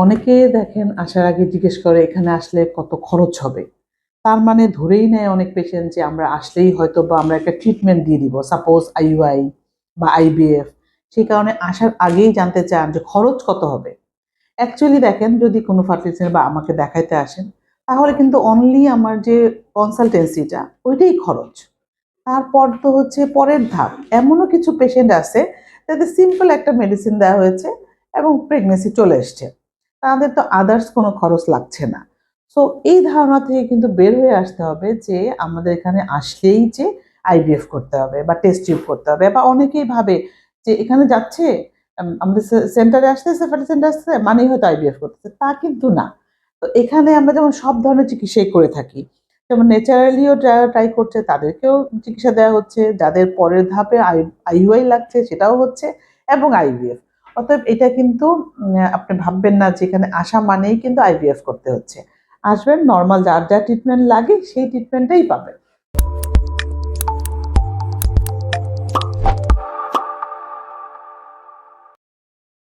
অনেকে দেখেন আসার আগে জিজ্ঞেস করে, এখানে আসলে কত খরচ হবে? তার মানে ধরেই নেয় অনেক পেশেন্ট যে, আমরা আসলেই হয়তো বা আমরা একটা ট্রিটমেন্ট দিয়ে দিব। সাপোজ আইইউআই বা আইবিএফ সেই কারণে আসার আগেই জানতে চান যে, খরচ কত হবে? অ্যাকচুয়ালি দেখেন, যদি কোনো ফার্টিলিটি বা আমাকে দেখাইতে আসেন, তাহলে কিন্তু অনলি আমার যে কনসালটেন্সিটা ওইটাই খরচ। তারপর তো হচ্ছে পরের ধাপ। এমনও কিছু পেশেন্ট আছে, যাদের সিম্পল একটা মেডিসিন দেওয়া হয়েছে এবং প্রেগনেন্সি চলে এসছে। তাদের তো আদার্স কোনো খরচ লাগছে না। সো এই ধারণা থেকে কিন্তু বের হয়ে আসতে হবে যে, আমাদের এখানে আসলেই যে আইভিএফ করতে হবে বা টেস্ট টিউব করতে হবে বা অনেকেই ভাবে যে, এখানে যাচ্ছে আমাদের সেন্টারে আসতেছে ফার্টি সেন্টার আসছে মানেই হয়তো আইভিএফ করতেছে। তা কিন্তু না। তো এখানে আমরা যেমন সব ধরনের চিকিৎসাই করে থাকি, যেমন ন্যাচারালিও ট্রাই করছে, তাদেরকেও চিকিৎসা দেওয়া হচ্ছে, যাদের পরের ধাপে আই আইইউআই লাগছে, সেটাও হচ্ছে, এবং আইভিএফ অতএব এটা কিন্তু আপনি ভাববেন না যে এখানে আসা মানেই কিন্তু আইভিএফ করতে হচ্ছে। আসবেন নর্মাল যার যা ট্রিটমেন্ট লাগে সেই ট্রিটমেন্টটাই পাবেন।